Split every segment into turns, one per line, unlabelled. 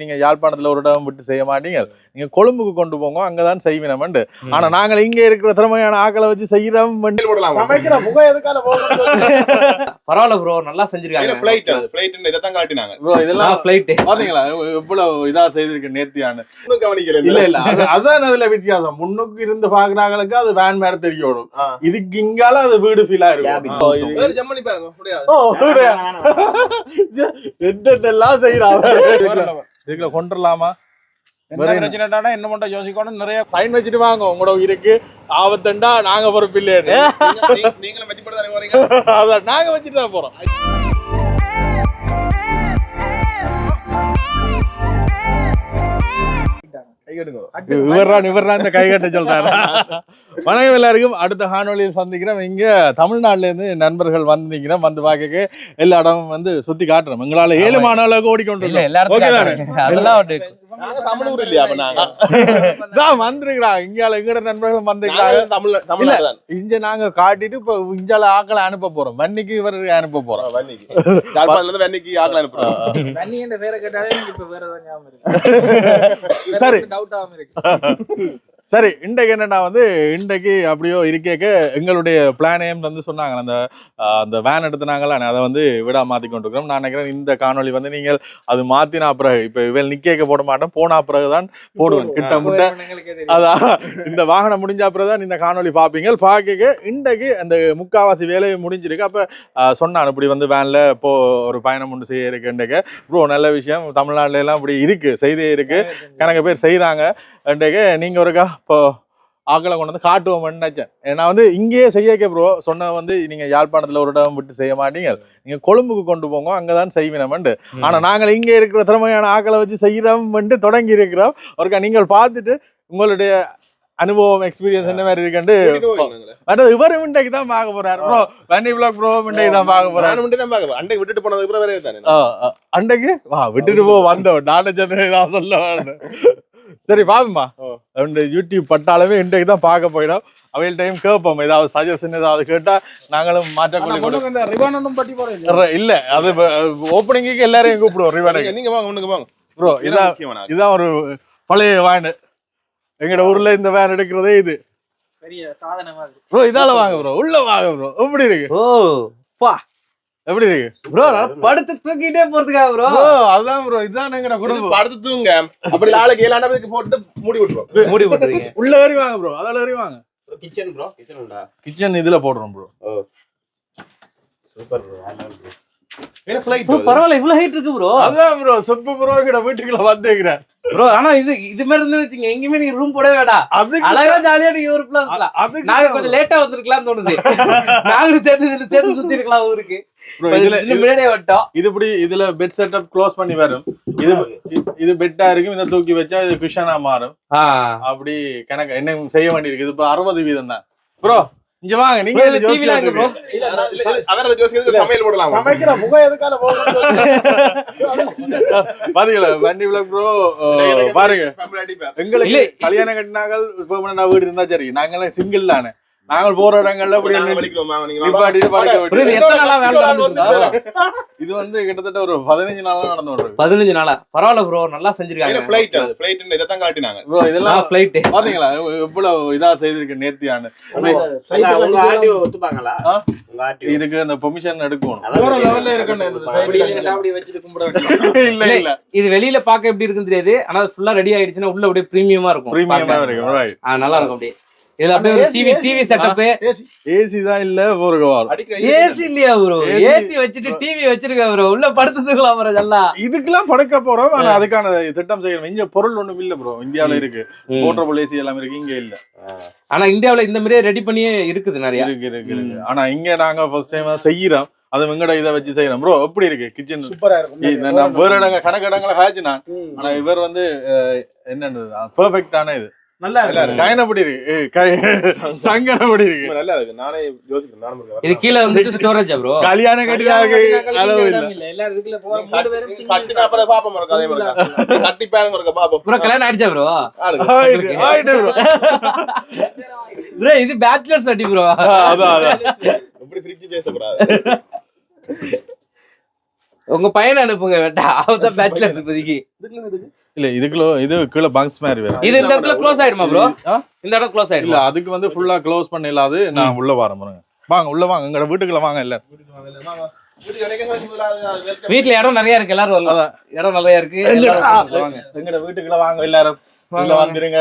நீங்க யாழ்ப்பாணத்துல ஒரு இடம் விட்டு செய்ய மாட்டீங்க. நீங்க கொழும்புக்கு கொண்டு போங்க அங்கதான் செய்வினமண்டு ஆனா நாங்கள் இங்க இருக்கிற திறமையான ஆக்களை வச்சு
எதுக்கான
பரவாயில்ல ப்ரோ நல்லா செஞ்சிருக்காங்க.
ஃபிளைட் அது ஃபிளைட் இதை தான் காட்டினாங்க.
ப்ரோ இதெல்லாம்
ஃபிளைட்
பாத்தீங்களா? எவ்வளவு இதா செய்திருக்கு நேர்த்தியான.
இன்னும் கவனிக்கல
இல்ல இல்ல அது- அதான் அதுல வித்தியாசம். முன்னுக்கு இருந்து பாக்குறாங்களுக்கு அது வேன் மேல தெரியணும்
ஆ.
இதுக்கு இங்கால அது வீடு ஃபீலா இருக்கும்.
Cabin.
ஓ, இது-
வேற ஜம் பண்ணி பாருங்க.
என்னென்னலாம் செய்யறான் இதுக்குள்ள கொண்டுலாமா
என்ன பிரச்சனைடானா என்ன? மட்டும் யோசிக்கணும் நிறைய
சைன் வச்சுட்டு வாங்க உங்களோட உயிருக்கு. ஆபத்துண்டா நாங்க பொறுப்பு இல்லையா
நீங்க- நீங்க- நீங்களும் தானே வரீங்க
அதான் நாங்க வச்சுட்டு தான் போறோம். இவர்தான் இவர்தான் இந்த கைகட்ட சொல்றாரு. வணக்கம் எல்லாருக்கும். அடுத்த காணொலியில் சந்திக்கிறோம். இங்க தமிழ்நாட்டுல இருந்து நண்பர்கள் வந்து நிக்கிறோம். வந்து பார்க்க எல்லா இடமும் வந்து சுத்தி காட்டுறோம். எங்களால ஏழு மாணவர்களுக்கு ஓடிக்கொண்டு
இல்ல
இருக்கோம்.
எல்லா
Okay தானே?
இடத்துலயும் அதெல்லாம் ஒரு-
நாங்க தமிழ் இல்லையா அப்ப நாங்க?
தான் வந்திருக்கிறாங்க இங்கால எங்கட நண்பர்கள் வந்திருக்கிறாங்க
நாங்க தமிழ் தமிழ்நாடு தான்.
இங்க நாங்க காட்டிட்டு இப்ப இஞ்சால ஆக்களை அனுப்ப போறோம். வன்னிக்கு இவருக்கு அனுப்ப போறோம்.
வன்னிக்கு. யாழ்ப்பாணத்துல இருந்து வன்னிக்கு ஆகலாம் அனுப்புறோம்
தண்ணி என்ற பேரை கேட்டாலே எனக்கு இப்ப வேற ஏதாவது ஞாபகம் இருக்கு.
சரி.
டவுட் ஆகாம இருக்கு.
சரி இன்றைக்கு என்னன்னா வந்து இன்றைக்கு அப்படியோ இருக்கேக்க எங்களுடைய பிளானையும் வந்து சொன்னாங்க அந்த அந்த வேன் எடுத்துனாங்களா அதை வந்து விடா மாத்தி கொண்டிருக்கிறோம். நான் நினைக்கிறேன் இந்த காணொளி வந்து நீங்கள் அது மாத்தினா பிறகு இப்ப இவள் நிக்கேக்க போட மாட்டோம் போனா பிறகுதான் போடுவேன். கிட்ட முட்ட
எங்களுக்கே தெரியும்.
அதான் இந்த வாகனம் முடிஞ்ச பிறகு தான் இந்த காணொளி பார்ப்பீங்க பார்க்க இன்றைக்கு அந்த முக்காவாசி வேலையை முடிஞ்சிருக்கு. அப்ப சொன்னான் இப்படி வந்து வேன்ல இப்போ ஒரு பயணம் ஒன்று செய்ய இருக்கு இன்றைக்கு. ப்ரோ நல்ல விஷயம். தமிழ்நாட்டுல எல்லாம் இப்படி இருக்கு செய்தி இருக்கு. கணக்கு பேர் செய்கிறாங்க இன்றைக்கு நீங்க ஒருக்கா இப்போ ஆக்களை கொண்டு வந்து காட்டுவோம்னு நினைச்சேன். ஏன்னா வந்து இங்கேயே செய்யக்க ப்ரோ சொன்ன வந்து நீங்க யாழ்ப்பாணத்துல ஒரு இடம் விட்டு செய்ய மாட்டீங்க. நீங்க கொழும்புக்கு கொண்டு போங்க அங்கதான் செய்வினமண்டு ஆனா நாங்கள் இங்கே இருக்கிற திறமையான ஆக்களை வச்சு செய்யறோம்னு தொடங்கி இருக்கிறோம். ஒருக்கா நீங்கள் பார்த்துட்டு உங்களுடைய அனுபவம் எக்ஸ்பீரியன்ஸ் என்ன மாதிரி இருக்குன்னு
நாங்களே.
அதாவது இவர் இன்றைக்கு தான் பார்க்க போறாரு ப்ரோ வண்டி பிளாக் ப்ரோ இன்றைக்கு தான் பார்க்க போறாரு.
மட்டும் தான் பார்க்க. அன்னைக்கு விட்டுட்டு போனதுக்கு அப்புறம் வேற தானே.
அன்றைக்கு? வா விட்டுட்டு போ வந்தோம். நானே சொன்னேன் நான் சொல்ல. சரி பாப்போம்மா. இந்த யூடியூப் பட்டாளமே இன்றைக்கு தான் பார்க்க போயிடும் அவையில் டைம் கேட்போம். ஏதாவது சஜஷன் ஏதாவது கேட்டா நாங்களும் மாற்றக்கூடிய இல்ல. அது ஓப்பனிங்க்கு எல்லாரையும் கூப்பிடுவோம் ரிவானுக்கு
நீங்க- நீங்க வாங்க முன்னுக்கு வாங்க.
ப்ரோ
இதான்
இதான் ஒரு பழைய வேன் எங்கட ஊர்ல இந்த வேன் எடுக்கிறதே இது.
பெரிய சாதனை மாதிரி
ப்ரோ இதால வாங்க ப்ரோ உள்ள வாங்க ப்ரோ எப்படி இருக்கு?
ஓ
எப்படி இருக்கு?
ப்ரோ படுத்து தூக்கிட்டே போறதுக்கா ப்ரோ
அதான் ப்ரோ இதான் எங்கட குடும்பம்.
படுத்து தூங்க. அப்படி ஆளுக்கு ஏழு ஆண்டதுக்கு போட்டு மூடி விட்டுருவோம்.
மூடி போட்டுருக்கீங்க
உள்ள வரி வாங்க ப்ரோ அதால வரி வாங்க.
கிச்சன் ப்ரோ கிச்சன் உண்டா?
கிச்சன் இதுல போடுறோம் ப்ரோ
சூப்பர் ப்ரோ
பரவாயில்ல இவ்வளவு ஹைட் இருக்கு ப்ரோ
அதான் ப்ரோ சொப்பு ப்ரோ கிட்ட வீட்டுக்குள்ள வந்துக்கிறேன்
ப்ரோ ஆனா இது இது மாதிரி இருந்து வச்சுங்க எங்கேயுமே நீங்க ரூம் வேடா
அதுக்கு
அழகா ஜாலியா நீங்க இருக்கலாம்.
அதுக்கு
நாங்க கொஞ்சம் லேட்டா வந்திருக்கலாம் தோணுது. நாங்களும் சேர்த்து இதுல சேர்த்து சுத்தி இருக்கலாம் ஊருக்கு. முன்னாடியே வந்துட்டோம்
இது இப்படி இதுல பெட் செட்டப் க்ளோஸ் பண்ணி வரும். இது இது- பெட்டா இருக்கும் இதை தூக்கி வச்சா இது குஷனா மாறும். அப்படி கணக்கு என்ன செய்ய வேண்டியிருக்கு? இது இப்போ அறுபது வீதம் தான். ப்ரோ இங்க வாங்க நீங்க
Bro,
இதுல
இது TV ல எங்க bro?
இல்ல, இல்ல, இல்ல, அவரை யோசிக்கிறதுக்கு சமையல் போடலாம்
சமைக்கிற முகம் எதுக்கான
பாத்தீங்களா வண்டி விளக் ப்ரோ பாருங்க. எங்களுக்கு. கல்யாணம் கட்டினாங்கள் இப்போ வீடு இருந்தா சரி நாங்களாம் சிங்கிள் தானே நாங்கள் போற இடங்கள்ல
இது
வந்து கிட்டத்தட்ட ஒரு பதினஞ்சு நாளா நடந்து வருது
பதினஞ்சு நாளா? பரவாயில்ல ப்ரோ நல்லா செஞ்சிருக்காங்க.
அது. இதை தான் காட்டினாங்க.
ப்ரோ இதெல்லாம்
ஃபிளைட்
பாத்தீங்களா? எவ்வளவு இதா செய்திருக்கு நேர்த்தியானு?
ஒத்துப்பாங்களா?
இதுக்கு அந்த பெர்மிஷன் எடுக்கணும். இல்ல இல்ல
இது வெளியில பாக்க எப்படி இருக்குன்னு தெரியாது. ஆனா ஃபுல்லா ரெடி ஆயிடுச்சுன்னா உள்ள அப்படியே பிரீமியமா இருக்கும்.
பிரீமியமா
பார்க்க.
இருக்கு right.
ஆ, நல்லா இருக்கும் அப்படியே. இதுல அப்படியே ஒரு டிவி டிவி செட்டப்
ஏசி. தான் இல்ல ஒரு
ஏசி இல்லையா ப்ரோ. ஏசி. வச்சுட்டு டிவி வச்சிருக்க ப்ரோ உள்ள படுத்து தூக்கலாம் ப்ரோ எல்லாம்
இதுக்கெல்லாம் படுக்க போறோம். ஆனா அதுக்கான திட்டம் செய்யணும். இங்க பொருள் ஒண்ணும் இல்ல ப்ரோ இந்தியாவுல இருக்கு. போட்டபிள் ஏசி எல்லாம் இருக்கு. இங்க இல்ல.
ஆனா இந்தியாவுல இந்த மாதிரியே ரெடி பண்ணியே இருக்குது நிறைய.
இருக்கு இருக்கு இருக்கு. ஆனா இங்க நாங்க ஃபர்ஸ்ட் டைம் செய்யறோம். அது எங்கட இதை வச்சு செய்யறோம். ப்ரோ எப்படி இருக்கு? கிச்சன்
சூப்பரா இருக்கும்.
நான் வேற இடங்க கணக்கு இடங்களை காய்ச்சி நான்.
ம்.
ஆனா இவர் வந்து என்னன்னு பெர்ஃபெக்டான இது.
நல்லா இருக்கு.
இருக்கு.
இருக்கு.
நல்லா இருக்கு. நானே யோசிக்கிறேன், நானும்.
இது கீழே வந்துட்டு ஸ்டோரேஜா ப்ரோ
கல்யாணம் கட்டினாங்க அளவு இல்ல.
இல்ல. எல்லாரும் இதுக்குள்ள போக
நீங்க
மூணு பேரும்
கட்டி- கட்டினா அப்புறம் பாப்போம் இருக்கா, அதே மாதிரி இருக்கா. நீங்க கட்டி பாருங்க இருக்கா, பாப்போம்.
ப்ரோ கல்யாணம் ஆயிடுச்சா ப்ரோ. ப்ரோ இது பேச்சுலர்ஸ் வட்டி ப்ரோ
அதான் அதான்.
இப்படி பிரிச்சு பேசக்கூடாது.
உங்க பையனை அனுப்புங்க வேட்டா. அவன் தான் பேச்சுலர்ஸ் இப்போதைக்கு
இல்ல இதுக்குள்ள இது கீழே பங்க்ஸ் மாதிரி வேற.
இது இந்த இடத்துல க்ளோஸ் ஆயிடுமா ப்ரோ? இந்த இடம் க்ளோஸ்
இல்ல
ஆயிடுமா
அதுக்கு வந்து ஃபுல்லா க்ளோஸ் பண்ண இல்லாது நான் உள்ள வரேன் பாருங்க. வாங்க உள்ள வாங்க. எங்கட வீட்டுக்குள்ள வாங்க இல்ல
வீட்ல இடம் நிறைய இருக்கு எல்லாரும் வரலாம். இடம் நிறைய இருக்கு
எங்கட? வீட்டுக்குள்ள வாங்க. எல்லாரும். உள்ள வந்துருங்க.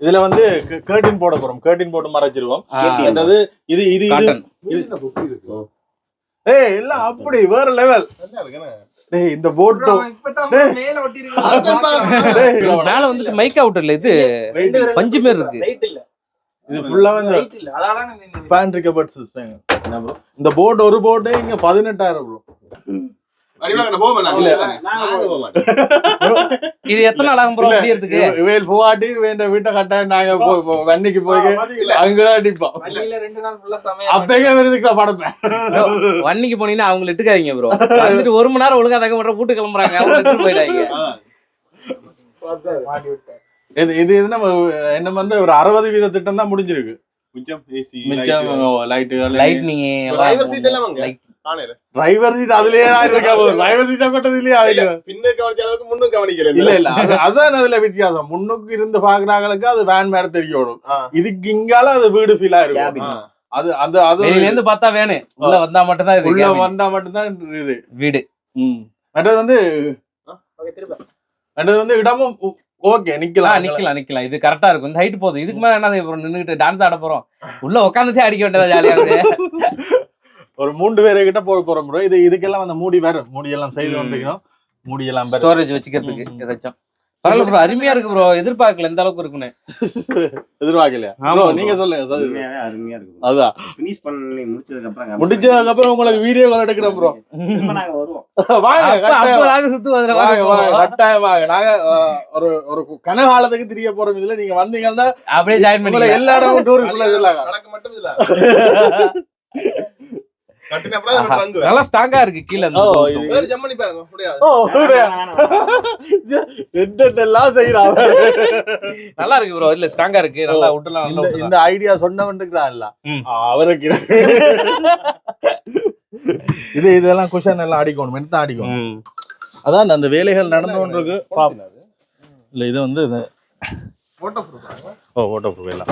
இதுல வந்து கேர்டின் போட போறோம். கேர்டின் போட்டு மறைச்சிருவோம். என்னது? இது இது இது. ஏய் இல்ல அப்படி வேற லெவல் டேய் இந்த போட்டோ
மேல ஒட்டி
மேல வந்துட்டு மைக் அவுட் இல்ல இது பஞ்சு பேர் இருக்கு.
இது ஃபுல்லா வந்து
லைட் இல்ல. அதால நான்
பேண்ட்ரிக்க பட் சிஸ்டம் என்ன ப்ரோ இந்த போட் ஒரு போட்டே இங்க பதினெட்டாயிரம் ப்ரோ
இது எத்தனை நாள் ஆகும் ப்ரோ முடியறதுக்கு
இவையில் போவாட்டி வேண்ட வீட்டை கட்ட நாங்க வன்னிக்கு போய் அங்கதான் அடிப்போம். படப்பேன்
வன்னிக்கு போனீங்கன்னா அவங்க இட்டுக்காதீங்க ப்ரோ. வந்துட்டு ஒரு மணி நேரம் ஒழுங்கா தக்க மாட்டோம் கூட்டு கிளம்புறாங்க. அவங்க போயிடாங்க
மாட்டி விட்டேன்
இது இது நம்ம என்ன வந்து ஒரு அறுபது வீத திட்டம் தான் முடிஞ்சிருக்கு. மிச்சம் லைட்டு
லைட்னிங்
Driver seat எல்லாம் வாங்க.
டிரைவர் சீட் அதுலயே இருக்கா டிரைவர் சீட்டை கொட்டது இல்லையா
பின்ன கவனிச்ச அளவுக்கு முன்னும் கவனிக்கல
இல்ல. இல்ல அது- அதான் அதுல வித்தியாசம். முன்னுக்கு இருந்து பாக்குறாங்களுக்கு அது வேன் மேல தெரியணும். இதுக்கு இங்கால அது வீடு ஃபீலா இருக்கும். அது அது அது
வெளியில இருந்து பார்த்தா வேணும் உள்ள வந்தா மட்டும் தான் இது
உள்ள. வந்தா மட்டும்தான் இது.
வீடு.
ம். மற்றது வந்து
ஓகே திரும்ப.
மற்றது வந்து இடமும் ஓகே நிக்கலாம்.
நிக்கலாம் நிக்கலாம். இது கரெக்டா இருக்கும். இந்த ஹைட் போதும். இதுக்கு மேல என்ன நின்னுட்டு டான்ஸ் ஆட போறோம். உள்ள உட்காந்துட்டே அடிக்க வேண்டியதா ஜாலியா இருக்கு.
ஒரு மூன்று பேரை கிட்ட போக போறோம் bro. இது இதுக்கெல்லாம் அந்த மூடி வரும் மூடி எல்லாம் செய்து
ம்.
கொண்டிருக்கணும் மூடி எல்லாம்
ஸ்டோரேஜ் வச்சுக்கிறதுக்கு. ஏதாச்சும் பரவாயில்ல ப்ரோ அருமையா இருக்கு ப்ரோ எதிர்பார்க்கல இந்த அளவுக்கு இருக்குன்னு.
எதிர்பார்க்கலையா? bro. நீங்க சொல்லுங்க.
அருமையா இருக்கு
அதான்
ஃபினிஷ் பண்ணி முடிச்சதுக்கு அப்புறம்
முடிச்சதுக்கு அப்புறம் உங்களுக்கு வீடியோ கால் எடுக்கிறோம் ப்ரோ
நாங்க வருவோம்.
வாங்க
அப்ப
கட்டாயம்.
அப்ப நாங்க சுத்து
வாங்க வாங்க
வாங்க
கட்டாயம் வாங்க. நாங்க ஒரு ஒரு கனகாலத்துக்கு தெரிய போறோம் இதுல. நீங்க வந்தீங்கன்னா
அப்படியே ஜாயின் பண்ணி
எல்லா இடமும் சொல்லாங்க
கணக்கு மட்டும் இல்ல
நல்லா ஸ்ட்ராங்கா இருக்கு கீழ
வேற ஜம்ப் பண்ணி பாருங்க முடியாது
ஓ என்னென்னலாம் செய்யறாங்க
நல்லா இருக்கு ப்ரோ இல்ல ஸ்ட்ராங்கா இருக்கு நல்லா விட்டுலாம்
இந்த ஐடியா சொன்னவன்ட்டுக்குதான் இல்ல. அவருக்கு இது இதெல்லாம் குஷன் எல்லாம் அடிக்கணும் மென்ட் தான் அடிக்கணும். அதான் அந்த வேலைகள் நடந்து கொண்டிருக்கு பாப்போம். இல்ல இது வந்து இது-
போட்டோ ப்ரூஃப்
ஓ ஓட்டோ ப்ரூஃப் எல்லாம்.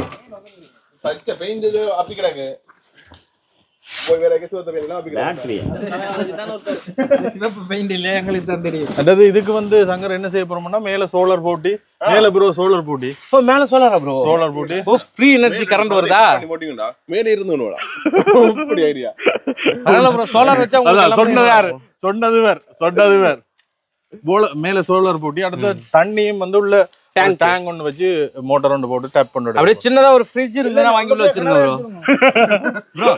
பச்சை பெயிண்ட் இது அப்படி கிடக்கு.
இதுக்கு வந்து சங்கர் என்ன செய்ய போறோம்னா மேல சோலார் போட்டி. மேல ப்ரோ சோலார் போட்டி.
ஓ மேல சோலாரா ப்ரோ
சோலார் போட்டி.
ஓ ஃப்ரீ எனர்ஜி கரண்ட் வருதா?
போட்டீங்கடா. மேலே இருந்து ஒண்ணுடா இப்படி ஐடியா
அதனால ப்ரோ சோலார் வச்சா உங்களுக்கு
சொன்னது யாரு. சொன்னது வேர் சொன்னது வேர் போல மேல சோலார் போட்டி அடுத்து தண்ணியும் வந்து உள்ள
Tank.
டேங்க் ஒன்று வச்சு மோட்டார் ஒன்று போட்டு டேப்
அப்படியே
பண்ணிட்டு
சின்னதா ஒரு ஃப்ரிட்ஜ் இருந்தா வாங்கி உள்ள வச்சிருங்க ப்ரோ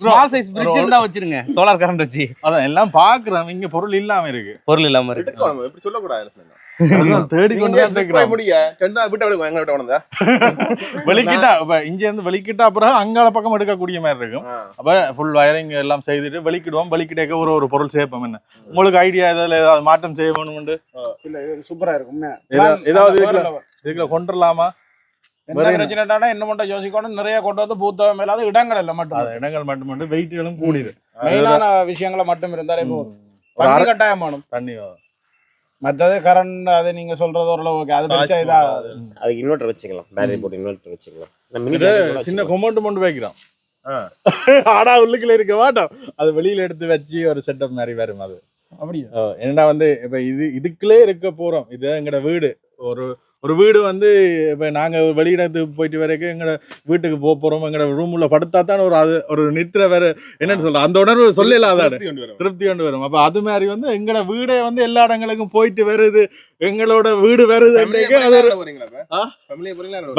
ஸ்மால் சைஸ் ஃப்ரிட்ஜ் இருந்தா வச்சிருங்க. சோலார் கரண்ட் வச்சு.
அதான் எல்லாம் பாக்குறோம் இங்க பொருள் இல்லாம இருக்கு.
பொருள் இல்லாம இருக்கு.
இப்படி சொல்லக்கூடாது
அதான் தேடி கொண்டு தான் இருக்கிறோம்
முடிய? ரெண்டா விட்டு விடுங்க எங்க விட்டு வந்தா
வெளிக்கிட்டா இப்ப இங்க இருந்து வெளிக்கிட்டா அப்புறம் அங்கால பக்கம் எடுக்கக்கூடிய மாதிரி இருக்கும். அப்ப ஃபுல் வயரிங் எல்லாம் செய்துட்டு வெளிக்கிடுவோம். வெளிக்கிட்டேக்க ஒரு ஒரு பொருள் சேர்ப்போம் என்ன? உங்களுக்கு ஐடியா ஏதாவது ஏதாவது மாற்றம் செய்ய வேணும்னு
இல்ல இது சூப்பரா இருக்கும்
ஏதாவது. இதுக்குள்ள கொண்டுலாமா
என்ன பிரச்சனைட்டானா என்ன? மட்டும் யோசிக்கணும். நிறைய கொண்டு வந்து பூத்தவ மேலாத இடங்கள் இல்ல மட்டும்.
அது இடங்கள் மட்டும் மட்டும் வெயிட்களும் கூடிடு
மெயினான விஷயங்களை மட்டும் இருந்தாலே போதும். தண்ணி கட்டாயமானும்.
தண்ணி
மற்றது கரண்ட் அது நீங்க சொல்றது ஓரளவு ஓகே அது பெருசா இதா
அதுக்கு இன்வெர்டர் வச்சுக்கலாம். பேட்டரி போட்டு இன்வெர்டர் வச்சுக்கலாம்.
சின்ன. கொமெண்ட் மட்டும் வைக்கிறோம். ஆனா உள்ளுக்குள்ள இருக்க மாட்டோம். அது வெளியில எடுத்து வச்சு ஒரு செட்டப் மாதிரி வரும் அது.
அப்படியா?
என்னடா வந்து இப்ப இது இதுக்குள்ளே இருக்க போறோம். இது எங்கட வீடு. ஒரு ஒரு வீடு வந்து இப்ப நாங்க வெளியிடத்துக்கு போயிட்டு வரைக்கும் எங்கட வீட்டுக்கு போக போறோம். எங்கட ரூம்ல படுத்தா தான் ஒரு அது ஒரு நித்திர வேற என்னன்னு சொல்ற அந்த உணர்வு சொல்லல அதான்? திருப்தி கொண்டு வரும். அப்ப அது மாதிரி வந்து எங்கட வீடே வந்து எல்லா இடங்களுக்கும் போயிட்டு வருது. எங்களோட வீடு வருது?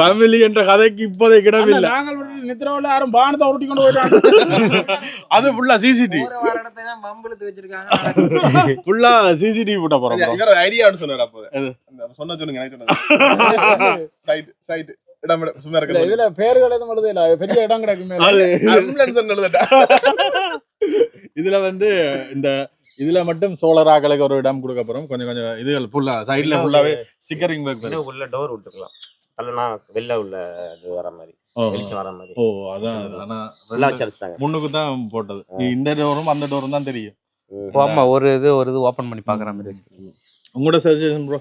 ஃபேமிலி என்ற கதைக்கு இப்போதைக்கு இடமில்லை
நாங்கள் நித்திரவில் யாரும் பானத்தை உருட்டி கொண்டு போயிட்டாங்க.
அது ஃபுல்லா சிசிடிவி ஃபுல்லா சிசிடிவி போட்ட போறோம் bro.
இவர் ஐடியா சொன்னார் அப்போ சொன்ன சொல்லுங்க எனக்கு சொன்னது சைட் சைட் இடம் சும்மா
இல்ல,
இருக்கு
இதுல பேர்கள் எதுவும் எழுத இல்ல பெரிய இடம் கிடக்கு மேல
அது
ஆம்புலன்ஸ் எழுதட்டா.
இதுல வந்து இந்த இதுல மட்டும் சோலார் ஆக்களுக்கு ஒரு இடம் கொடுக்க போறோம். கொஞ்சம் கொஞ்சம் இதுகள் ஃபுல்லா சைடுல ஃபுல்லாவே ஸ்டிக்கரிங் ஒர்க்
உள்ள டோர் விட்டுக்கலாம். அல்லனா வெளில உள்ள இது வர மாதிரி. வெளிச்சம் வர மாதிரி.
ஓ அதான் ஆனா
ஃபுல்லா வச்சு அடிச்சிட்டாங்க.
முன்னுக்கு தான் போட்டது. இந்த டோரும் அந்த டோரும் தான் தெரியும்.
ஆமா ஒரு இது ஒரு இது ஓபன் பண்ணி பாக்குற மாதிரி வச்சிருக்கேன்
உங்களோட சஜஷன் ப்ரோ.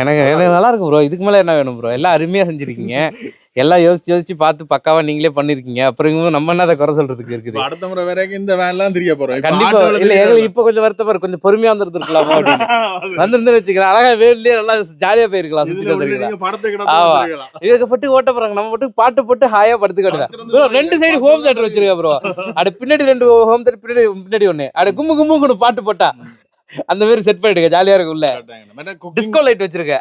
எனக்கு எனக்கு நல்லா இருக்கு ப்ரோ இதுக்கு மேல என்ன வேணும் ப்ரோ எல்லாம் அருமையா செஞ்சிருக்கீங்க. எல்லாம் யோசிச்சு யோசிச்சு பார்த்து பக்காவா நீங்களே பண்ணிருக்கீங்க. அப்புறம் நம்ம என்ன அதை குறை சொல்றதுக்கு இருக்குது?
அடுத்த முறை வரைக்கும் இந்த வேன்லாம் தெரிய போறோம். இப்ப
கண்டிப்பா. இல்ல எங்களுக்கு இப்ப கொஞ்சம் வருத்தப்பா இருக்கு கொஞ்சம் பொறுமையா வந்துருந்துருக்கலாமா வந்திருந்து வச்சுக்கலாம். அழகா வேலையே நல்லா ஜாலியா போயிருக்கலாம் இவங்க பட்டு ஓட்ட போறாங்க. நம்ம மட்டும் பாட்டு போட்டு ஹாயா படுத்துக்கிட்டு ப்ரோ ரெண்டு சைடு ஹோம் தேட்டர் வச்சிருக்க ப்ரோ அட பின்னாடி ரெண்டு ஹோம் தேட்டர் பின்னாடி பின்னாடி ஒண்ணு. அட கும்மு கும்மு கூட பாட்டு போட்டா. அந்த மாதிரி செட் பண்ணிடுங்க ஜாலியா இருக்கும்ல டிஸ்கோ லைட் வச்சிருக்க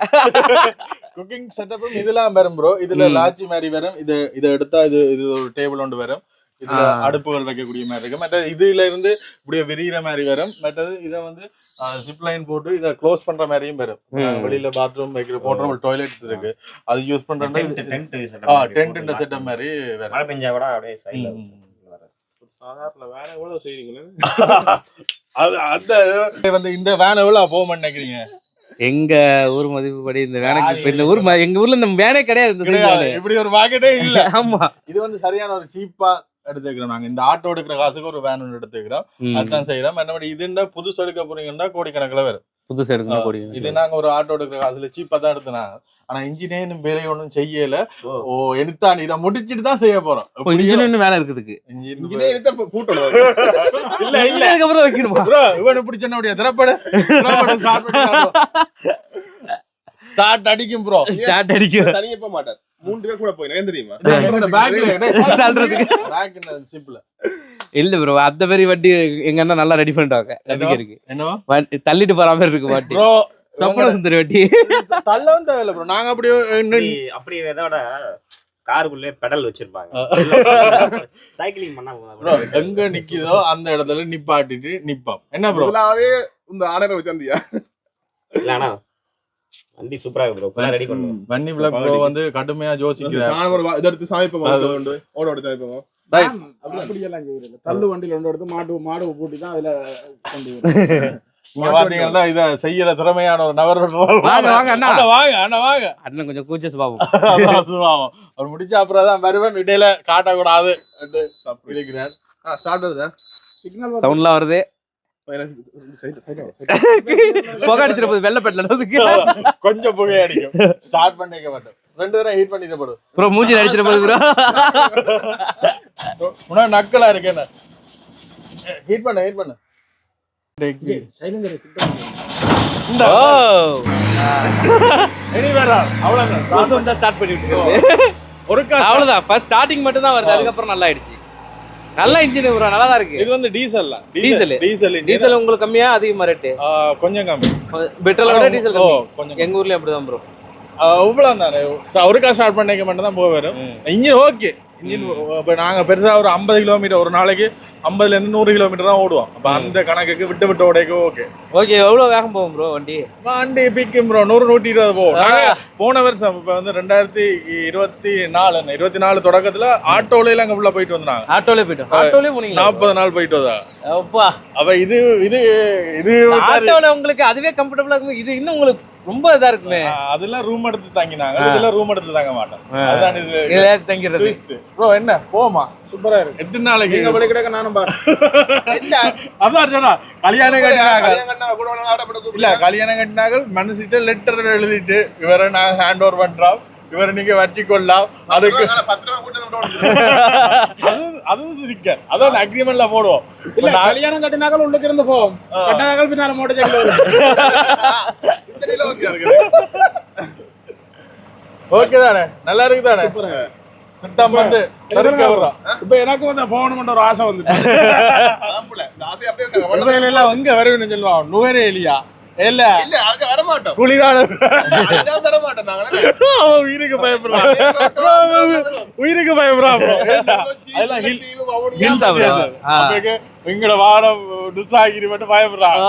குக்கிங் செட்டப்பும் இதெல்லாம் வரும் ப்ரோ இதுல. லாச்சி மாதிரி வரும். இது இதை எடுத்தா இது இது ஒரு டேபிள் ஒன்று வரும். இதுல. அடுப்புகள் வைக்கக்கூடிய மாதிரி இருக்கு மற்ற இதுல இருந்து இப்படியே விரிகிற மாதிரி வரும். மற்றது இதை வந்து ஜிப் லைன் போட்டு இதை க்ளோஸ் பண்ற மாதிரியும் வரும். வெளியில பாத்ரூம் வைக்கிற போர்ட்டபிள் டாய்லெட்ஸ் இருக்கு. அது யூஸ் பண்றேன்னா டென்ட் செட்டப் மாதிரி வரும். அந்த வந்து இந்த வேன் எவ்வளவு போக நினைக்கிறீங்க?
எங்க ஊர் மதிப்புப்படி இந்த வேலைக்கு இப்ப இந்த ஊர் எங்க ஊர்ல இந்த வேனே கிடையாது இந்த.
இப்படி ஒரு மார்க்கெட்டே இல்ல.
ஆமா.
இது வந்து சரியான ஒரு சீப்பா எடுத்துக்கிறோம். நாங்க இந்த ஆட்டோ எடுக்கிற காசுக்கு ஒரு வேன் ஒன்று எடுத்துக்கிறோம். அதுதான் செய்யறோம் மற்றபடி இதுண்டா புதுசு எடுக்க போறீங்கன்னா கோடிக்கணக்கில் வரும்.
புதுசு எடுக்கணும் கோடி
இது நாங்க ஒரு ஆட்டோ எடுக்கிற காசுல சீப்பா தான் எடுத்தனா ஆனா இன்ஜினியரிங் வேலை ஒன்றும் செய்யல.
ஓ.
எடுத்தான். இதை முடிச்சிட்டு தான் செய்ய போறோம்.
இப்போ இன்ஜின் இன்னும் வேலை இருக்குதுக்கு
இன்ஜின்
இங்கே எடுத்த கூட்டணும்
இல்ல இல்ல.
அதுக்கப்புறம் வைக்கணுமா
ப்ரோ இவனு பிடிச்ச முடியாது திறப்படு. ஸ்டார்ட் அடிக்கும் ப்ரோ
ஸ்டார்ட் அடிக்கும்.
தனியே போக மாட்டார். மூன்று பேர் கூட போய் ஏன் தெரியுமா?
தள்ளுறதுக்கு.
சிம்பிள்
இல்ல ப்ரோ அந்த மாதிரி வண்டி எங்க அண்ணா நல்லா ரெடி பண்ணிட்டாங்க நம்பிக்கை இருக்கு. தள்ளிட்டு போற மாதிரி இருக்கு வண்டி.
ப்ரோ
சப்பன சுந்தரி வண்டி.
தள்ளவும் தேவையில்ல ப்ரோ நாங்க அப்படியே
அப்படி அப்படி இதோட காருக்குள்ளே பெடல் வச்சிருப்பாங்க. சைக்கிளிங் பண்ணா
ப்ரோ எங்க நிக்குதோ அந்த இடத்துல நிப்பாட்டிட்டு நிப்போம். என்ன ப்ரோ
இந்த ஆனரை வச்சு வந்தியா
இல்ல வண்டி சூப்பரா இருக்கு ப்ரோ ரெடி பண்ணுவோம்
வன்னி பிளாக் ப்ரோ வந்து கடுமையா யோசிக்கிறார்
நான் ஒரு இதை எடுத்து சமைப்போம்
அது-
ஓட ஓட.
அப்படியெல்லாம் செய்யறது தள்ளு வண்டியில எடுத்து மாடு மாடு பூட்டி தான் அதுல கொண்டு
பாத்தீங்கன்னா இத செய்யற திறமையான ஒரு நபர்
வாங்க, வாங்க, அண்ணா.
அண்ணா வாங்க அண்ணா வாங்க.
அண்ணன் கொஞ்சம் கூச்ச சுபாவம்.
அவர் முடிச்ச அப்புறம் தான் வருவன். இடையில காட்டக்கூடாது. என்று இருக்கிறார்
ஆ ஸ்டார்ட் வருதா?
சிக்னல்
சவுண்ட்லாம் வருது. புகை அடிச்சிட போகுது வெள்ளை பெட்டில்
கொஞ்சம் புகை அடிக்கும். ஸ்டார்ட் பண்ணிக்க மாட்டோம். ரெண்டு தடவை ஹீட் பண்ணிட்டு போடும்.
ப்ரோ மூஞ்சில அடிச்சிட போகுது ப்ரோ.
உனக்கு நக்கலா இருக்கு என்ன? ஹீட் பண்ணு ஹீட் பண்ணு. அவ்வளவுதான்.
ஸ்டார்ட் பண்ணி விட்டுருக்காரு
ஒரு காசு.
அவ்வளவுதான். ஃபர்ஸ்ட் ஸ்டார்டிங் மட்டும் தான் வருது. அதுக்கப்புறம் நல்லா ஆயிடுச்சு. நல்ல இன்ஜின் ப்ரோ நல்லா தான் இருக்கு.
இது வந்து டீசல்
டீசல்.
டீசல்
டீசல் உங்களுக்கு கம்மியா அதிகமா ரேட்டு
கொஞ்சம் கம்மி.
பெட்ரோலை விட டீசல்
கொஞ்சம்
எங்க ஊர்லயும் அப்படிதான் ப்ரோ
இவ்வளோ தானே ஒருக்கா ஸ்டார்ட் பண்ணிக்க மட்டும் தான் போக வரும். இன்ஜின் ஓகே இன்ஜின் இப்போ நாங்கள் பெருசாக ஒரு ஐம்பது கிலோமீட்டர் ஒரு நாளைக்கு ஐம்பதுலேருந்து நூறு கிலோமீட்டர் தான் ஓடுவோம். அப்போ அந்த கணக்குக்கு விட்டு விட்டு ஓடைக்கு ஓகே
ஓகே எவ்வளவு வேகம் போகும் ப்ரோ வண்டி?
வண்டி பிக்கும் ப்ரோ நூறு நூற்றி இருபது போகும். போன வருஷம் இப்போ வந்து ரெண்டாயிரத்தி இருபத்தி நாலு இருபத்தி நாலு தொடக்கத்தில் ஆட்டோல அங்கே உள்ள போயிட்டு வந்தாங்க.
ஆட்டோலே போயிட்டோம் ஆட்டோலே போனீங்களா?
நாற்பது நாள் போயிட்டு வந்தா.
அப்பா.
அப்ப இது இது இது
ஆட்டோல உங்களுக்கு அதுவே கம்ஃபர்டபுளா இருக்கும் இது இன்னும் உங்களுக்கு ரொம்ப இதா இருக்குமே.
அதெல்லாம் ரூம் எடுத்து தங்கினாங்க. இதெல்லாம் ரூம் எடுத்து தங்க மாட்டோம். அதுதான் இது
இதுல தங்கிறது.
ப்ரோ என்ன? போமா
சூப்பரா இருக்கு.
எத்தனை நாளைக்கு.
நீங்க படி கிடக்க நானும் பாரு
அதான் சொன்னா கல்யாணம் கட்டினாங்க. இல்ல கல்யாணம் கட்டினாங்க. மனசிட்ட லெட்டர் எழுதிட்டு இவரை நான் ஹேண்ட் ஓவர் பண்றோம். இவரை நீங்க வச்சுக்கொள்ளலாம். அதுக்கு அது அதுவும் சிரிக்க. அதான் அக்ரிமெண்ட்ல போடுவோம்.
இல்ல கல்யாணம் கட்டினாக்கள் உள்ளுக்கு இருந்து போவோம். கட்டினாக்கள் பின்னால மோட்டர் சைக்கிள்
ஓகே
தானே? நல்லா இருக்கு தானே? திட்டம் வந்து தடுக்க வர்றோம்
இப்ப எனக்கு வந்து போகணும்னு ஒரு ஆசை வந்துட்டு
அதான் புள்ள. இந்த ஆசை அப்படியே இருக்காங்க.
இவங்க எல்லாம் எங்க வருவீன்னு சொல்லுவான் நுவரே இல்லையா இல்ல.
இல்ல அங்க வர மாட்டோம்
குளிரான
வர மாட்டோம் நாங்க
உயிருக்கு பயப்படுறான். உயிருக்கு பயப்படுறான்? அதெல்லாம்
bro? ஆ.
அப்பக்கு எங்கட வாடம் துசாகிரி மட்டும் பயப்படுறான்.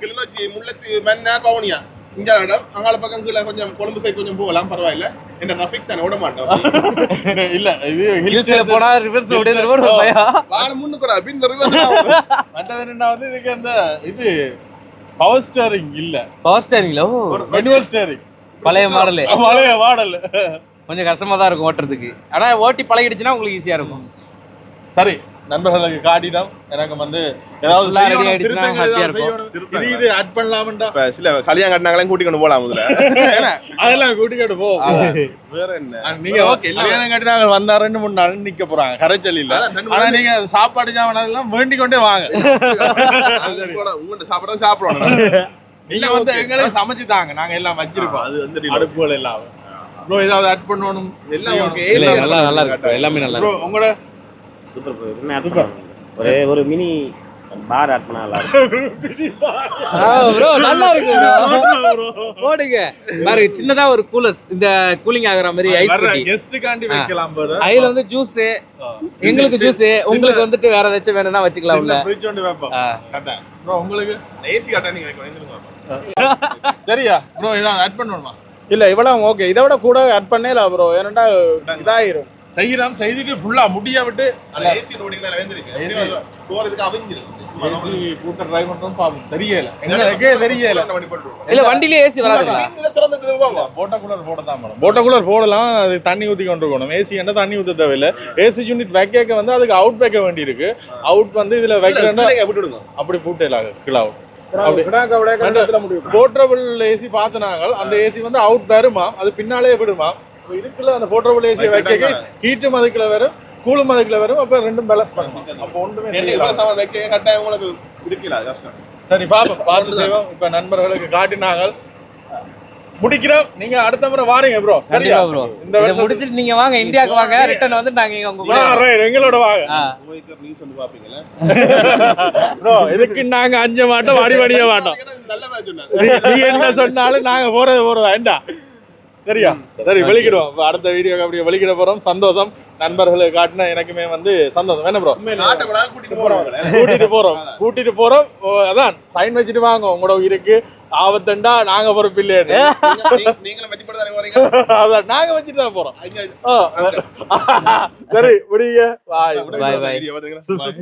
கிளிநொச்சி முல்லைத்தீவு மன்னார் பவுனியா? இங்க இடம் அங்கால பக்கம் கீழே கொஞ்சம் கொழும்பு சைடு கொஞ்சம் போகலாம் பரவாயில்ல. இந்த டிராபிக் தானே விட மாட்டோம்.
இல்ல இது
ஹில்ஸ்ல. போனா ரிவர்ஸ் ஓடிய ரோடு பயம்
வானம் முன்னு கூட பின் ரிவர்ஸ்
மற்றது வந்து இதுக்கு அந்த இது பவர் ஸ்டேரிங் இல்ல.
பவர் ஸ்டேரிங்ல
மேனுவல் ஸ்டேரிங்
பழைய மாடலு.
பழைய மாடல்.
கொஞ்சம் கஷ்டமா தான் இருக்கும் ஓட்டுறதுக்கு. ஆனா ஓட்டி பழகிடுச்சுன்னா உங்களுக்கு ஈஸியா இருக்கும்.
சரி நண்பர்களுக்கு காட்டினோம் எனக்கு வந்து ஏதாவது. இது இது ஆட் பண்ணலாம்டா.
சில கல்யாணம் கட்டினாங்களையும் கூட்டி கொண்டு போலாம் முதல்ல?
அதெல்லாம் கூட்டிக்கிட்டு போ.
வேற என்ன?
நீங்க
ஓகே எல்லாம்
கல்யாணம் கட்டினாங்க வந்தா ரெண்டு மூணு நாள் நிக்க போறாங்க. கரைச்சல் இல்ல ஆனா நீங்க சாப்பாடு ஜாமான் அதெல்லாம் வேண்டிக் கொண்டே வாங்க.
உங்கள்கிட்ட சாப்பிட சாப்பிடுவாங்க
நீங்க வந்து எங்களுக்கு சமைச்சு தாங்க. நாங்க எல்லாம் வச்சிருப்போம்.
அது வந்து.
அடுப்புகள் எல்லாம். ப்ரோ ஏதாவது ஆட் பண்ணணும்.
எல்லாம்.
இல்ல நல்லா நல்லா இருக்கு எல்லாமே நல்லா
ப்ரோ
இருக்கு
உங்களோட
சூப்பர் ப்ரோ ஆட் பண்ணலாம் ஒரே ஒரு மினி பார் ஆட் பண்ணா நல்லா இருக்கும்.
ப்ரோ நல்லா இருக்கு ப்ரோ போடுங்க. பாருங்க சின்னதா ஒரு கூலர் இந்த கூலிங் ஆகுற மாதிரி ஐஸ் பெட்டி.
வைக்கலாம் பாரு
அதுல வந்து ஜூஸ் எங்களுக்கு ஜூஸ் உங்களுக்கு வந்துட்டு வேற ஏதாச்சும் வேணும்னா வச்சுக்கலாம் உள்ள.
ஃப்ரிட்ஜ் ஒன்று வைப்போம் ப்ரோ உங்களுக்கு
நீங்க வைக்கணும்.
சரியா? ப்ரோ ஏதாவது ஆட் பண்ணணுமா?
இல்ல இவ்வளவு ஓகே இதை விட கூட ஆட் பண்ணல ப்ரோ ஏன்னா இதாயிரும்.
செய்யலாம் செய்துட்டு ஃபுல்லா முடிய விட்டு. ஏசி கூட்ட ட்ரை பண்றோம் பாப்போம் தெரியல. எங்களுக்கே தெரியல.
இல்ல வண்டியிலே ஏசி வராதுங்களா.
போட்ட கூலர் போட தான் மேடம். போட்ட கூலர் போடலாம். அது தண்ணி ஊத்தி கொண்டு இருக்கணும் ஏசி என்ன தண்ணி ஊத்த தேவையில்லை. ஏசி யூனிட் வைக்க வந்து அதுக்கு அவுட் வைக்க வேண்டி இருக்கு அவுட் வந்து இதுல வைக்கிறேன்னா. அப்படி
இடத்துல முடியும்
போர்ட்டபிள் ஏசி பார்த்தினாங்க அந்த ஏசி வந்து அவுட் வருமா அது பின்னாலே விடுமா இதுக்குள்ள அந்த போர்ட்டபிள் ஏசியை வைக்க கீட்டும் அதுக்குள்ள வரும் கூலும் அதுக்குள்ள வரும் அப்ப ரெண்டும் பேலன்ஸ் பண்ணலாம். அப்போ ஒன்றுமே
சாமான் வைக்க கட்டாயம் உங்களுக்கு இருக்குல்ல, அது கஷ்டம்.
சரி பாப்போம் பார்த்து செய்வோம். இப்ப நண்பர்களுக்கு காட்டினாங்க முடிக்கிறோம். நீங்க அடுத்த முறை வாரீங்க ப்ரோ
கண்டிப்பா ப்ரோ
இந்த
இதை
வருஷம்
முடிச்சிட்டு நீங்க வாங்க இந்தியாவுக்கு வாங்க. ரிட்டர்ன் வந்து நாங்க இங்க உங்க கூட
எங்களோட வாங்க.
news வந்து பாப்பீங்களா?
ப்ரோ இதுக்கு நாங்க அஞ்ச மாட்டோம் வடி வடிய மாட்டோம். நீ என்ன சொன்னாலும் நாங்க போறது போறதா? ஏண்டா? சரியா? சரி வெளிக்கிடுவோம் அடுத்த வீடியோ அப்படியே வெளிக்கிட போறோம். சந்தோஷம். நண்பர்களுக்கு காட்டின எனக்குமே வந்து சந்தோஷம். என்ன ப்ரோ
கூட்டிட்டு
போறோம் கூட்டிட்டு போறோம். ஓ, அதான். சைன் வச்சுட்டு வாங்க. உங்களோட உயிருக்கு ஆபத்தண்டா நாங்க பொறுப்பு
போறீங்க?
அதான். நாங்க வச்சுட்டு தான் போறோம். சரி முடியுங்க. பாய்
பாத்தீங்களா? Bye.